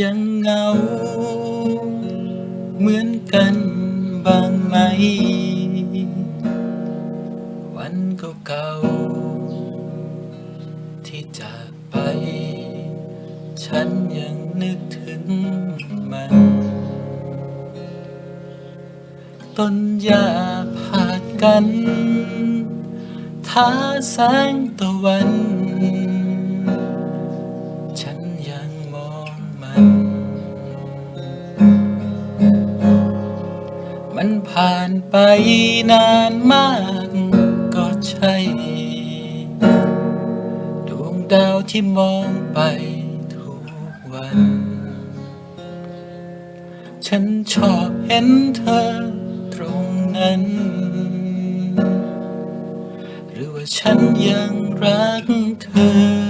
ยังเหงา เหมือนกันบ้างไหม วันเก่าๆที่จากไป ฉันยังนึกถึงมัน ต้นหญ้าผาดกันท้าแสงตะวัน มันผ่านไปนานมากก็ใช่ ดวงดาวที่มองไปทุกวัน ฉันชอบเห็นเธอตรงนั้น หรือว่าฉันยังรักเธอ